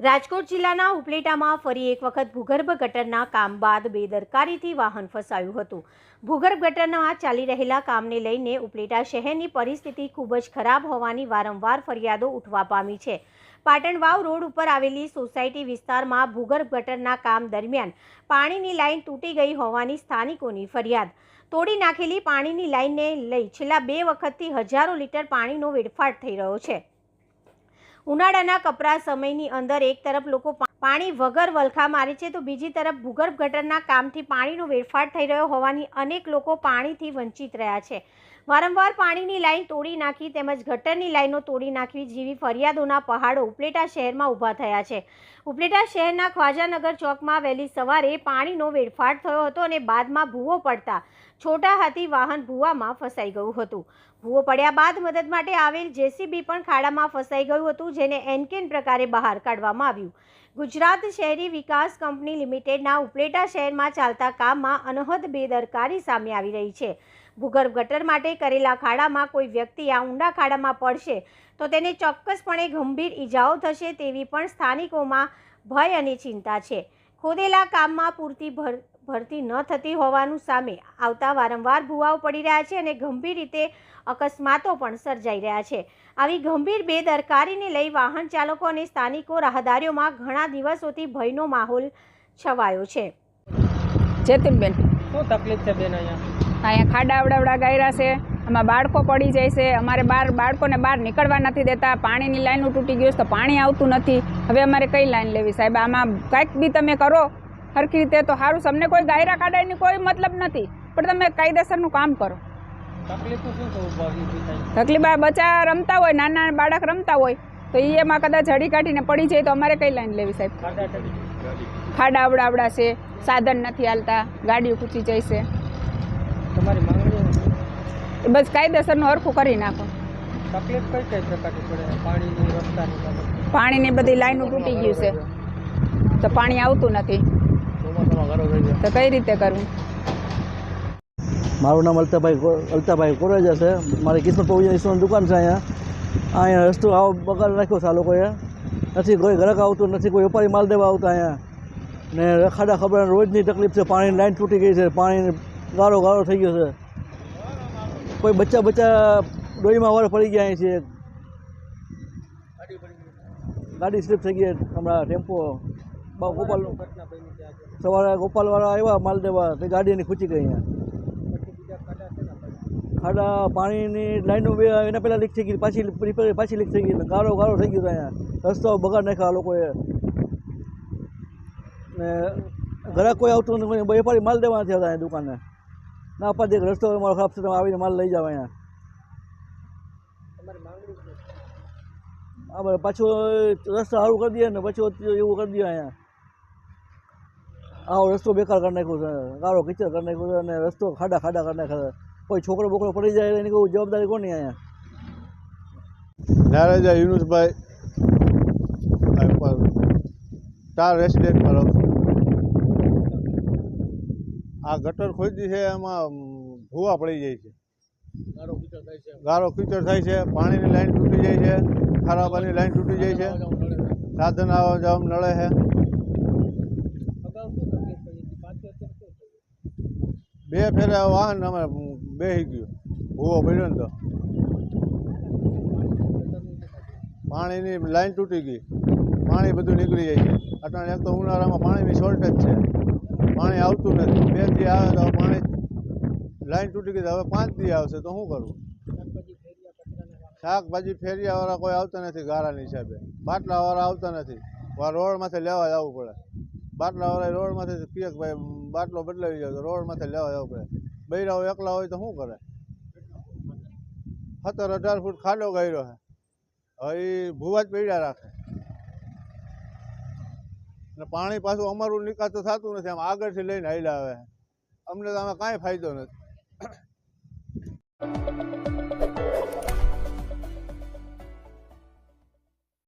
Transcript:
રાજકોટ જિલ્લાના ઉપલેટામાં ફરી એક વખત ભૂગર્ભ ગટરના કામ બાદ બેદરકારીથી વાહન ફસાયું હતું. ભૂગર્ભ ગટરના ચાલી રહેલા કામને લઈને ઉપલેટા શહેરની પરિસ્થિતિ ખૂબ જ ખરાબ હોવાની વારંવાર ફરિયાદો ઉઠવા પામી છે. પાટણ વાવ રોડ ઉપર આવેલી સોસાયટી વિસ્તારમાં ભૂગર્ભ ગટરના કામ દરમિયાન પાણીની લાઇન તૂટી ગઈ હોવાની સ્થાનિકોની ફરિયાદ. તોડી નાખેલી પાણીની લાઇનને લઈ છેલ્લા બે વખતથી હજારો લીટર પાણીનો વેડફાટ થઈ રહ્યો છે. ઉનાળાના કપરા સમયની અંદર એક તરફ લોકો પાણી વગર વલખા મારે છે, તો બીજી તરફ ભૂગર્ભ ગટરના કામથી પાણીનો વેડફાટ થઈ રહ્યો હોવાની અનેક લોકો પાણીથી વંચિત રહ્યા છે. વારંવાર પાણીની લાઈન તોડી નાખી તેમજ ગટરની લાઈનો તોડી નાખવી જેવી ફરિયાદોના પહાડો ઉપલેટા શહેરમાં ઊભા થયા છે. ઉપલેટા શહેરના ખ્વાજાનગર ચોકમાં વહેલી સવારે પાણીનો વેડફાટ થયો હતો અને બાદમાં ભૂવો પડતા છોટા હાથી વાહન ભૂવામાં ફસાઈ ગયું હતું. ભૂવો પડ્યા બાદ મદદ માટે આવેલ જેસીબી પણ ખાડામાં ફસાઈ ગયું હતું, જેને એનકેન પ્રકારે બહાર કાઢવામાં આવ્યું. ગુજરાત શહેરી વિકાસ કંપની લિમિટેડના ઉપલેટા શહેરમાં ચાલતા કામમાં અનહદ બેદરકારી સામે આવી રહી છે. ભૂગર્ભ ગટર માટે કરેલા ખાડામાં કોઈ વ્યક્તિ આ ઊંડા ખાડામાં પડશે તો તેને ચોક્કસપણે ગંભીર ઈજાઓ થશે તેવી પણ સ્થાનિકોમાં ભય અને ચિંતા છે. ખોદેલા કામમાં પૂરતી ભર ભરતી ન થતી હોવાનું સામે આવતા વારંવાર ભૂવાઓ પડી રહ્યા છે અને ગંભીર રીતે અકસ્માતો પણ સર્જાઈ રહ્યા છે. આવી ગંભીર બેદરકારીને લઈ વાહન ચાલકો અને સ્થાનિકો રાહદારીઓમાં ઘણા દિવસોથી ભયનો માહોલ છવાયો છે. જેતિનબેન. શું તકલીફ છે બેન અહીંયા? અહીંયા ખાડા અવડાવડા ગાયરા છે આમાં બાળકો પડી જાય છે અમારે બહાર બાળકોને બહાર નીકળવા નથી દેતા પાણીની લાઈનો તૂટી ગયું છે તો પાણી આવતું નથી. હવે અમારે કઈ લાઈન લેવી સાહેબ? આમાં કાંઈક બી તમે કરો સરખી રીતે તો સારું છે. અમને કોઈ ગાયરા કાઢવાની કોઈ મતલબ નથી. પણ તમે કાયદેસરનું કામ કરો. તકલીફ બચ્ચા રમતા હોય નાના બાળક રમતા હોય તો એ એમાં કદાચ હડી કાઢીને પડી જાય તો અમારે કઈ લાઈન લેવી સાહેબ? ખાડા અવડાવડા છે સાધન નથી હાલતા ગાડીઓ ખૂચી જાય છે. તમારી બસ કાયદેસરનું હરખું કરી નાખો. તકલીફ કઈ કઈ પ્રકારની પડે? પાણીની રસ્તાની પાણીની બધી લાઈનો તૂટી ગયું છે. તો પાણી આવતું નથી. તો કઈ રીતે કરવું મારું નામ અલ્તાભાઈ કો- અલ્તાભાઈ કોરેજા છે મારી કિસ્મત પૌજાની દુકાન છે અહીંયા અહીંયા રસ્તો આવો બગાડ રાખ્યો છે આ લોકોએ નથી કોઈ ગ્રાહક આવતું નથી કોઈ વેપારી માલ દેવા આવતા અહીંયા ને ખાડા ખબર રોજની તકલીફ છે પાણીની લાઈન તૂટી ગઈ છે પાણી ગારો ગારો થઈ ગયો છે કોઈ બચ્ચા બચ્ચા ડોહીમાં વાર પડી ગયા અહીં છે ગાડી સ્લીપ થઈ ગઈ હમણાં ટેમ્પો બા ગોપાલ ઘટના બની છે આજે સવારે ગોપાલવાળા આવ્યા, માલ દેવા, તે ગાડીની ખૂચી ગઈ અહીંયા. ખાડા, પાણીની લાઈનો બે, એના પહેલાં લીક થઈ ગઈ, પાછી રિપેર પાછી લીક થઈ ગઈ ગારો ગારો થઈ ગયો અહીંયા. રસ્તો બગાડ નાખ્યા લોકોએ. ને ઘરે કોઈ આવતું નથી વેપારી માલ દેવા નથી આવતા દુકાને. ના પાડે એક રસ્તો મારો ખરાબ છે તમે આવીને માલ લઈ જાવ અહીંયા. હા, બરાબર? પાછું રસ્તો સારું કરી દઈએ ને, પછી એવું કરી દઈએ અહીંયા. આવો રસ્તો બેકાર કરી નાખ્યો છે ગારો કિચર કરી નાખ્યો છે અને રસ્તો ખાડા ખાડા કરી નાખ્યા છે. કોઈ છોકરો બોકરો પડી જાય એની કોઈ જવાબદારી કોની અહીંયા? નારાજા યુનુસભાઈ ચાર રેસિડેન્ટમાં રહું આ ગટર ખોદી છે એમાં ભૂવા પડી જાય છે. ગારો કીચડ થાય છે. પાણીની લાઈન તૂટી જાય છે ખારાબાની લાઈન તૂટી જાય છે સાધન આવવા જવા નળે છે અગાઉ શું તકલીફ પડી હતી પાછી અત્યારે શું થયું બે ફેરા વાહન અમે બેસી ગયું. ભૂવો પડ્યો ને તો. પાણીની લાઈન તૂટી ગઈ. પાણી બધું નીકળી જાય છે. અટાણે એક તો ઉનાળામાં પાણીની શોર્ટેજ છે. પાણી આવતું નથી. બે દી આવે તો પાણી લાઈન તૂટી ગઈ હવે પાંચ દી આવશે તો શું કરવું? શાકભાજી ફેરિયાવાળા કોઈ આવતા નથી ગારાની હિસાબે. બાટલાવાળા આવતા નથી. રોડમાંથી લેવા જવું પડે. બાટલાવાળા રોડમાંથી કહે કે ભાઈ બાટલો બદલાવી જાય તો રોડમાંથી લેવા જવું પડે. બૈરાઓ એકલા હોય તો શું કરે? સત્તર અઢાર ફૂટ ખાડો ગયેલો છે. હવે એ ભૂવા જ પીડા રાખે. અને પાણી પાછું અમારું નિકાસ તો થતું નથી, આમ આગળથી લઈને હાલ્યા આવે. અમને તો આમાં કાંઈ ફાયદો નથી.